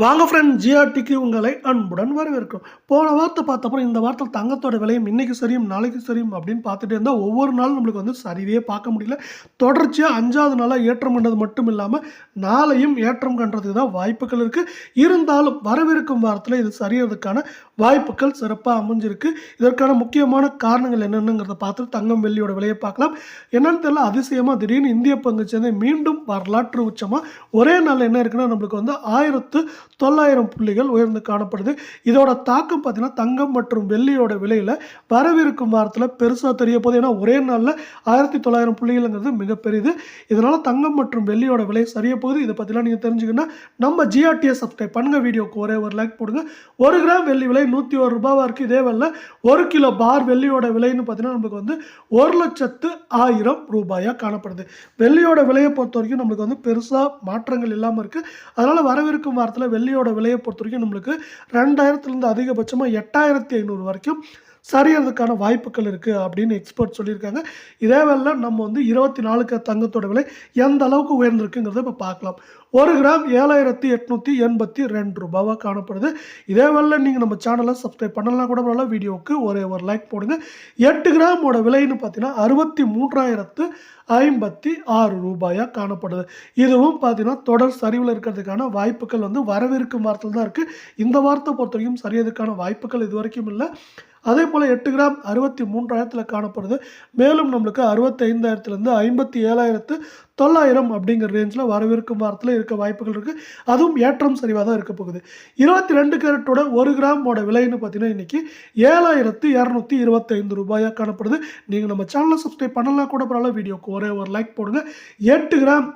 வாங்க ஃப்ரெண்ட் ஜிஆர்டிக்கு உங்களை அன்புடன் வரவேற்கும் போன வார்த்தை பார்த்தப்பறம் இந்த வார்த்தை தங்கத்தோட விலையும் இன்னைக்கு சரியும் நாளைக்கு சரியும் அப்படின்னு பார்த்துட்டே இருந்தால் ஒவ்வொரு நாளும் நம்மளுக்கு வந்து சரிவே பார்க்க முடியல. தொடர்ச்சியாக அஞ்சாவது நாளாக ஏற்றம் கண்டது மட்டும் இல்லாமல் நாளையும் ஏற்றம் கண்டதுக்கு தான் வாய்ப்புகள் இருக்குது இருந்தாலும் வரவிருக்கும் வாரத்தில் இது சரியறதுக்கான வாய்ப்புகள் சிறப்பாக அமைஞ்சிருக்கு. இதற்கான முக்கியமான காரணங்கள் என்னென்னங்கிறத பார்த்து தங்கம் வெள்ளியோட விலையை பார்க்கலாம். என்னென்னு தெரியல அதிசயமாக திடீர்னு இந்திய பங்கு சேர்ந்து மீண்டும் வரலாற்று உச்சமாக ஒரே நாள் என்ன இருக்குன்னா நம்மளுக்கு வந்து ஆயிரத்து தொள்ளாயிரம் புள்ளிகள் உயர்ந்து காணப்படுது. இதோட தாக்கம் பார்த்திங்கன்னா தங்கம் மற்றும் வெள்ளியோட விலையில் வரவிருக்கும் வாரத்தில் பெருசாக தெரிய போகுது. ஏன்னா ஒரே நாளில் ஆயிரத்தி தொள்ளாயிரம் புள்ளிகள்ங்கிறது மிகப்பெரியது இதனால் தங்கம் மற்றும் வெள்ளியோட விலை சரிய போகுது. இதை பற்றிலாம் நீங்கள் தெரிஞ்சுக்கணும்னா நம்ம ஜிஆர்டிஎஸ் சப்ஸ்கிரைப் பண்ணுங்கள் வீடியோக்கு ஒரே ஒரு லைக் போடுங்க. ஒரு கிராம் வெள்ளி விலை நூற்றி ஒரு ரூபாவாக இருக்குது இதே வேலை ஒரு கிலோ பார் வெள்ளியோட விலைன்னு பார்த்தீங்கன்னா நமக்கு வந்து ஒரு லட்சத்து ஆயிரம் ரூபாயாக காணப்படுது. வெள்ளியோட விலையை பொறுத்த வரைக்கும் நம்மளுக்கு வந்து பெருசாக மாற்றங்கள் இல்லாமல் இருக்குது அதனால் வரவிருக்கும் வாரத்தில் வெள்ளியோட விலையை பொறுத்த வரைக்கும் நம்மளுக்கு ரெண்டாயிரத்துலேருந்து அதிகபட்சமாக எட்டாயிரத்தி ஐநூறு வரைக்கும் சரியறதுக்கான வாய்ப்புகள் இருக்குது அப்படின்னு எக்ஸ்பர்ட் சொல்லியிருக்காங்க. இதே வேலை நம்ம வந்து இருபத்தி நாலுக்கு தங்கத்தோட விலை எந்த அளவுக்கு உயர்ந்திருக்குங்கிறத இப்போ பார்க்கலாம். ஒரு கிராம் ஏழாயிரத்தி எட்நூற்றி எண்பத்தி ரெண்டு ரூபாவாக காணப்படுது. இதே வேலை நீங்கள் நம்ம சேனலை சப்ஸ்கிரைப் பண்ணலாம் கூட பரவாயில்ல வீடியோவுக்கு ஒரே ஒரு லைக் போடுங்க. எட்டு கிராமோட விலைன்னு பார்த்தீங்கன்னா அறுபத்தி மூன்றாயிரத்து ஐம்பத்தி ஆறு ரூபாயாக காணப்படுது. இதுவும் பார்த்தீங்கன்னா தொடர் சரிவில் இருக்கிறதுக்கான வாய்ப்புகள் வந்து வரவிருக்கும் வாரத்தில் தான் இருக்குது இந்த வாரத்தை பொறுத்த வரைக்கும் சரியதுக்கான வாய்ப்புகள் இது வரைக்கும் இல்லை. அதே போல் எட்டு கிராம் அறுபத்தி மூன்றாயிரத்தில் காணப்படுது. மேலும் நம்மளுக்கு அறுபத்தைந்தாயிரத்துலேருந்து ஐம்பத்தி ஏழாயிரத்து தொள்ளாயிரம் அப்படிங்கிற ரேஞ்சில் வரவிருக்கும் வாரத்தில் இருக்க வாய்ப்புகள் இருக்குது அதுவும் ஏற்றம் சரிவாக தான் இருக்க போகுது. இருபத்தி ரெண்டு கேரட்டோட ஒரு கிராமோட விலைன்னு பார்த்தீங்கன்னா இன்றைக்கி ஏழாயிரத்து இரநூத்தி இருபத்தைந்து ரூபாயாக காணப்படுது. நீங்கள் நம்ம சேனலை சப்ஸ்கிரைப் பண்ணலாம் கூட பரவாயில்ல வீடியோக்கு ஒரே ஒரு லைக் போடுங்க. எட்டு கிராம்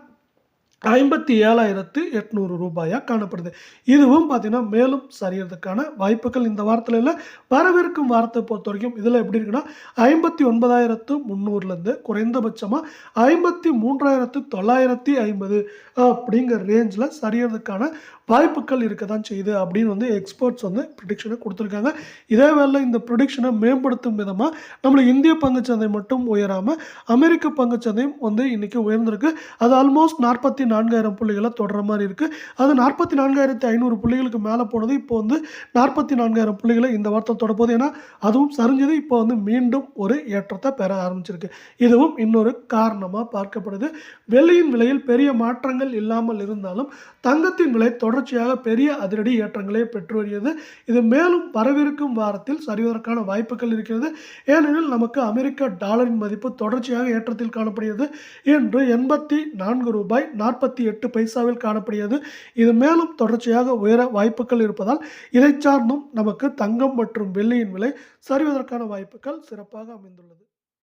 ஐம்பத்தி ஏழாயிரத்து எட்நூறு ரூபாயாக காணப்படுது. இதுவும் பார்த்தீங்கன்னா மேலும் சரியறதுக்கான வாய்ப்புகள் இந்த வாரத்தில் இல்லை வரவிருக்கும் வாரத்தை பொறுத்த வரைக்கும் இதில் எப்படி இருக்குன்னா ஐம்பத்தி ஒன்பதாயிரத்து முந்நூறுலேருந்து குறைந்தபட்சமாக ஐம்பத்தி மூன்றாயிரத்து தொள்ளாயிரத்தி ஐம்பது அப்படிங்கிற ரேஞ்சில் சரியறதுக்கான வாய்ப்புகள் இருக்க தான் செய்யுது அப்படின்னு வந்து எக்ஸ்பர்ட்ஸ் வந்து ப்ரிடிக்ஷனை கொடுத்துருக்காங்க. இதே வேலை இந்த ப்ரிடிக்ஷனை மேம்படுத்தும் விதமாக நம்மளுக்கு இந்திய பங்குச்சந்தை மட்டும் உயராமல் அமெரிக்க பங்குச்சந்தையும் வந்து இன்றைக்கி உயர்ந்திருக்கு. அது ஆல்மோஸ்ட் நாற்பத்தி நான்காயிரம் புள்ளிகளை தொடர மாதிரி இருக்குது அது நாற்பத்தி நான்காயிரத்தி ஐநூறு புள்ளிகளுக்கு மேலே போனது. இப்போ வந்து நாற்பத்தி நான்காயிரம் புள்ளிகளை இந்த வாரத்தை தொடப்போது ஏன்னா அதுவும் சரிஞ்சது. இப்போ வந்து மீண்டும் ஒரு ஏற்றத்தை பெற ஆரம்பிச்சிருக்கு. இதுவும் இன்னொரு காரணமாக பார்க்கப்படுது. வெள்ளியின் விலையில் பெரிய மாற்றங்கள் இல்லாமல் இருந்தாலும் தங்கத்தின் விலை தொடர்ச்சியாக பெரிய அதிரடி ஏற்றங்களை பெற்று வருகிறது. இது மேலும் வரவிருக்கும் வாரத்தில் சரிவதற்கான வாய்ப்புகள் இருக்கிறது. ஏனெனில் நமக்கு அமெரிக்க டாலரின் மதிப்பு தொடர்ச்சியாக ஏற்றத்தில் காணப்படுகிறது. இன்று எண்பத்தி நான்கு ரூபாய் நாற்பது நாற்பத்தி எட்டு பைசாவில் காணப்படுகிறது. இது மேலும் தொடர்ச்சியாக உயர வாய்ப்புகள் இருப்பதால் இதை சார்ந்தும் நமக்கு தங்கம் மற்றும் வெள்ளியின் விலை சரிவதற்கான வாய்ப்புகள் சிறப்பாக அமைந்துள்ளது.